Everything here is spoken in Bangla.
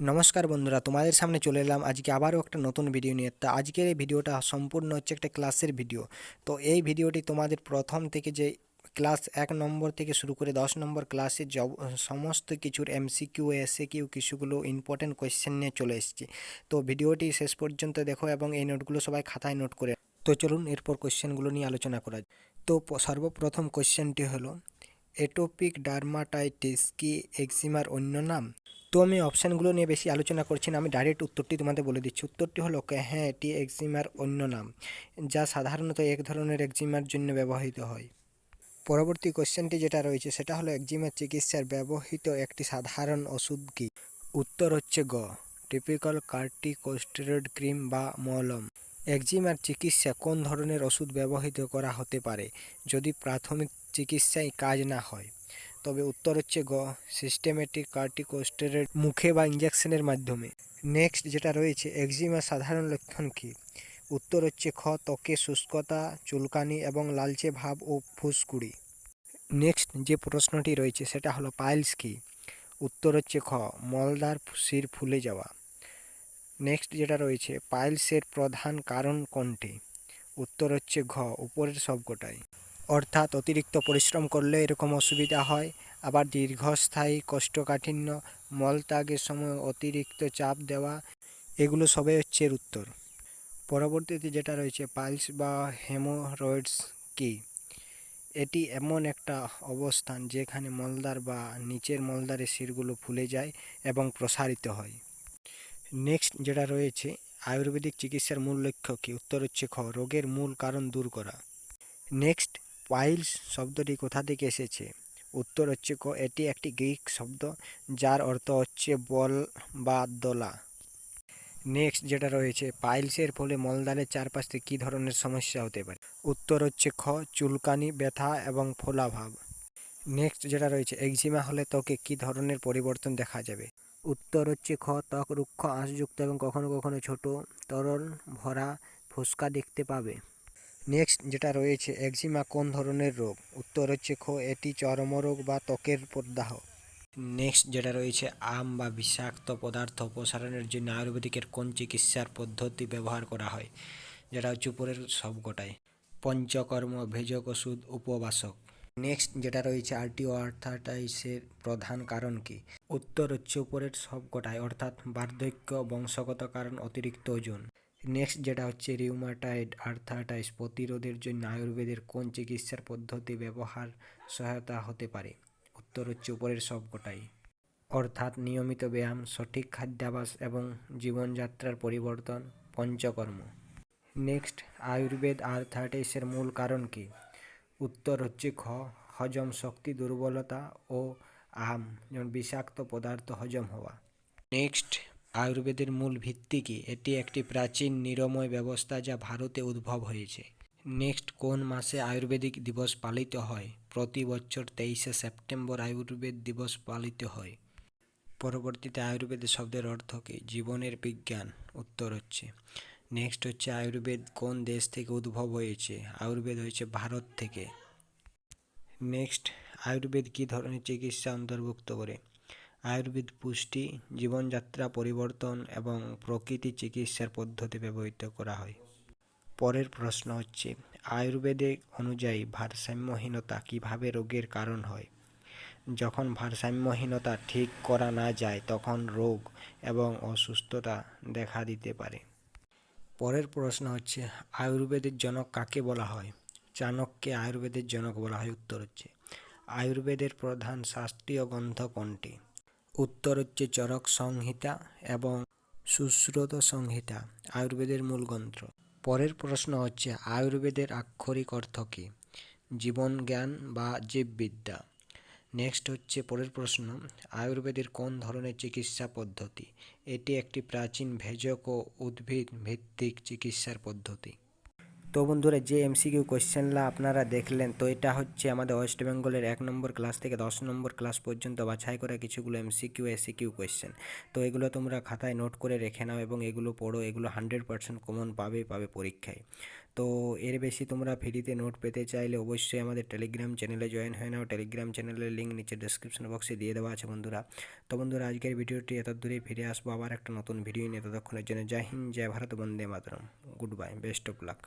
নমস্কার বন্ধুরা, তোমাদের সামনে চলে এলাম। আজকে আবারও একটা নতুন ভিডিও নিয়ে। তা আজকের এই ভিডিওটা সম্পূর্ণ হচ্ছে একটা ক্লাসের ভিডিও তো এই ভিডিওটি তোমাদের প্রথম থেকে যে ক্লাস এক নম্বর থেকে শুরু করে দশ নম্বর ক্লাসের জব, সমস্ত কিছুর এমসিকিউ এসে কিউ কিছুগুলো ইম্পর্টেন্ট কোয়েশ্চেন নিয়ে চলে এসেছি। তো ভিডিওটি শেষ পর্যন্ত দেখো এবং এই নোটগুলো সবাই খাতায় নোট করে। তো চলুন এরপর কোয়েশ্চেনগুলো নিয়ে আলোচনা করা। তো সর্বপ্রথম কোয়েশ্চেনটি হলো এটোপিক ডার্মাটাইটিস কি এক্সিমার অন্য নাম? তো আমি অপশানগুলো নিয়ে বেশি আলোচনা করছি না, আমি ডাইরেক্ট উত্তরটি তোমাদের বলে দিচ্ছি। উত্তরটি হলো হ্যাঁ এটি এক্সিমার অন্য নাম, যা সাধারণত এক ধরনের এক্সিমার জন্য ব্যবহৃত হয়। পরবর্তী কোশ্চেনটি যেটা রয়েছে, সেটা হলো একজিমার চিকিৎসার ব্যবহৃত একটি সাধারণ ওষুধ কি? উত্তর হচ্ছে গ টিপিক্যাল কার্টিকোস্টেরয়েড ক্রিম বা মলম। একজিমার চিকিৎসা কোন ধরনের ওষুধ ব্যবহৃত করা হতে পারে? যদি প্রাথমিক চিকিৎসায় কাজ না হয়। তবে উত্তর হচ্ছে গ সিস্টেমেটিক কার্টিকোস্টেরয়েড মুখে বা ইঞ্জেকশনের মাধ্যমে। নেক্সট যেটা রয়েছে একজিমার সাধারণ লক্ষণ কী? উত্তর হচ্ছে খ, ত্বকে শুষ্কতা, চুলকানি এবং লালচে ভাব ও ফুসকুড়ি। নেক্সট যে প্রশ্নটি রয়েছে, সেটা হলো পাইলস কি? উত্তর হচ্ছে খ মলদার শির ফুলে যাওয়া। নেক্সট যেটা রয়েছে, পাইলসের প্রধান কারণ কোনটি? উত্তর হচ্ছে ঘ, উপরের সবকটাই। অর্থাৎ অতিরিক্ত পরিশ্রম করলে এরকম অসুবিধা হয়। আবার দীর্ঘস্থায়ী কোষ্ঠকাঠিন্য মলত্যাগের সময় অতিরিক্ত চাপ দেওয়া, এগুলো সবই হচ্ছে এর উত্তর। পরবর্তীতে যেটা রয়েছে, পাইলস বা হেমোরয়েডস কি? এটি এমন একটা অবস্থান যেখানে মলদ্বার বা নিচের মলদ্বারের শিরগুলো ফুলে যায় এবং প্রসারিত হয়। নেক্সট যেটা রয়েছে, আয়ুর্বেদিক চিকিৎসার মূল লক্ষ্য কী? উত্তর হচ্ছে খ, রোগের মূল কারণ দূর করা। নেক্সট পাইলস শব্দটি কোথা থেকে এসেছে? উত্তর হচ্ছে ক, এটি একটি গ্রিক শব্দ যার অর্থ হচ্ছে বল বা দোলা। নেক্সট যেটা রয়েছে, পাইলসের ফলে মলদ্বারের চারপাশে কী ধরনের সমস্যা হতে পারে? উত্তর হচ্ছে খ, চুলকানি, ব্যথা এবং ফোলাভাব নেক্সট যেটা রয়েছে, একজিমা হলে ত্বকে কী ধরনের পরিবর্তন দেখা যাবে? উত্তর হচ্ছে খ, ত্বক রুক্ষ, আঁশযুক্ত এবং কখনো কখনো ছোট, তরল, ভরা, ফোসকা দেখতে পাবে। নেক্সট যেটা রয়েছে একজিমা কোন ধরনের রোগ? উত্তর হচ্ছে খ, এটি চর্মরোগ বা ত্বকের প্রদাহ। নেক্সট যেটা রয়েছে, আম বা বিষাক্ত পদার্থ অপসারণের জন্য আয়ুর্বেদিকের কোন চিকিৎসার পদ্ধতি ব্যবহার করা হয়? যেটা হচ্ছে উপরের সবকটাই। পঞ্চকর্ম, ভেজক ওষুধ, উপবাসক। নেক্সট যেটা রয়েছে আর্টিও আর্থাটাইসের প্রধান কারণ কি? উত্তর হচ্ছে উপরের সবকটাই, অর্থাৎ বার্ধক্য, বংশগত কারণ, অতিরিক্ত ওজন। নেক্সট যেটা হচ্ছে রিউমাটাইড আর্থাটাইস প্রতিরোধের জন্য আয়ুর্বেদের কোন চিকিৎসার পদ্ধতি ব্যবহার সহায়তা হতে পারে? উত্তর হচ্ছে উপরের সবকটাই অর্থাৎ নিয়মিত ব্যায়াম, সঠিক খাদ্যাভাস এবং জীবনযাত্রার পরিবর্তন, পঞ্চকর্ম। নেক্সট আয়ুর্বেদ আর্থাইটিসের মূল কারণ কি? উত্তর হচ্ছে খ, হজম শক্তি দুর্বলতা ও আম, যেমন বিষাক্ত পদার্থ হজম হওয়া। নেক্সট আয়ুর্বেদের মূল ভিত্তি কি? এটি একটি প্রাচীন নিরাময় ব্যবস্থা যা ভারতে উদ্ভব হয়েছে। নেক্সট, কোন মাসে আয়ুর্বেদিক দিবস পালিত হয়? প্রতি বছর তেইশে সেপ্টেম্বর আয়ুর্বেদ দিবস পালিত হয়। পরবর্তীতে আয়ুর্বেদ শব্দের অর্থ কী? জীবনের বিজ্ঞান। উত্তর হচ্ছে। নেক্সট হচ্ছে আয়ুর্বেদ কোন দেশ থেকে উদ্ভব হয়েছে? আয়ুর্বেদ হয়েছে ভারত থেকে। নেক্সট, আয়ুর্বেদ কী ধরনের চিকিৎসা অন্তর্ভুক্ত করে? আয়ুর্বেদ পুষ্টি, জীবনযাত্রা পরিবর্তন এবং প্রকৃতি চিকিৎসার পদ্ধতি ব্যবহৃত করা হয়। পরের প্রশ্ন হচ্ছে, আয়ুর্বেদে অনুযায়ী ভারসাম্যহীনতা কীভাবে রোগের কারণ হয়? যখন ভারসাম্যহীনতা ঠিক করা না যায়, তখন রোগ এবং অসুস্থতা দেখা দিতে পারে। পরের প্রশ্ন হচ্ছে, আয়ুর্বেদের জনক কাকে বলা হয়? চাণক্যকে আয়ুর্বেদের জনক বলা হয়। উত্তর হচ্ছে, আয়ুর্বেদের প্রধান শাস্ত্রীয় গ্রন্থ কোনটি? উত্তর হচ্ছে চরক সংহিতা এবং সুশ্রুত সংহিতা, আয়ুর্বেদের মূল গ্রন্থ। পরের প্রশ্ন হচ্ছে, আয়ুর্বেদের আক্ষরিক অর্থ কী? জীবন জ্ঞান বা জীববিদ্যা। নেক্সট হচ্ছে পরের প্রশ্ন, আয়ুর্বেদের কোন ধরনের চিকিৎসা পদ্ধতি? এটি একটি প্রাচীন ভেষজ ও উদ্ভিদ ভিত্তিক চিকিৎসার পদ্ধতি। তো বন্ধুরা যে এমসিকিউ কোয়েশ্চেনলা আপনারা দেখলেন, তো এটা হচ্ছে আমাদের ওয়েস্ট বেঙ্গলের এক নম্বর ক্লাস থেকে দশ নম্বর ক্লাস পর্যন্ত বাছাই করা কিছুগুলো এমসিকিউ, এসিকিউ কোয়েশ্চেন। তো এগুলো তোমরা খাতায় নোট করে রেখে নাও এবং এগুলো পড়ো, এগুলো হান্ড্রেড পার্সেন্ট কমন পাবে পাবে পরীক্ষায়। তো এর বেশি তোমরা ফ্রিতে নোট পেতে চাইলে অবশ্যই আমাদের টেলিগ্রাম চ্যানেলে জয়েন হয়ে নাও। টেলিগ্রাম চ্যানেলের লিঙ্ক নিচে ডিসক্রিপশন বক্সে দিয়ে দেওয়া আছে বন্ধুরা। তো বন্ধুরা, আজকের ভিডিওটি এত দূরেই ফিরে আসব। আবার একটা নতুন ভিডিও নিয়ে ততক্ষণের জন্য Jai Hind, Jai Bharat, Vande Mataram. Goodbye, best of luck.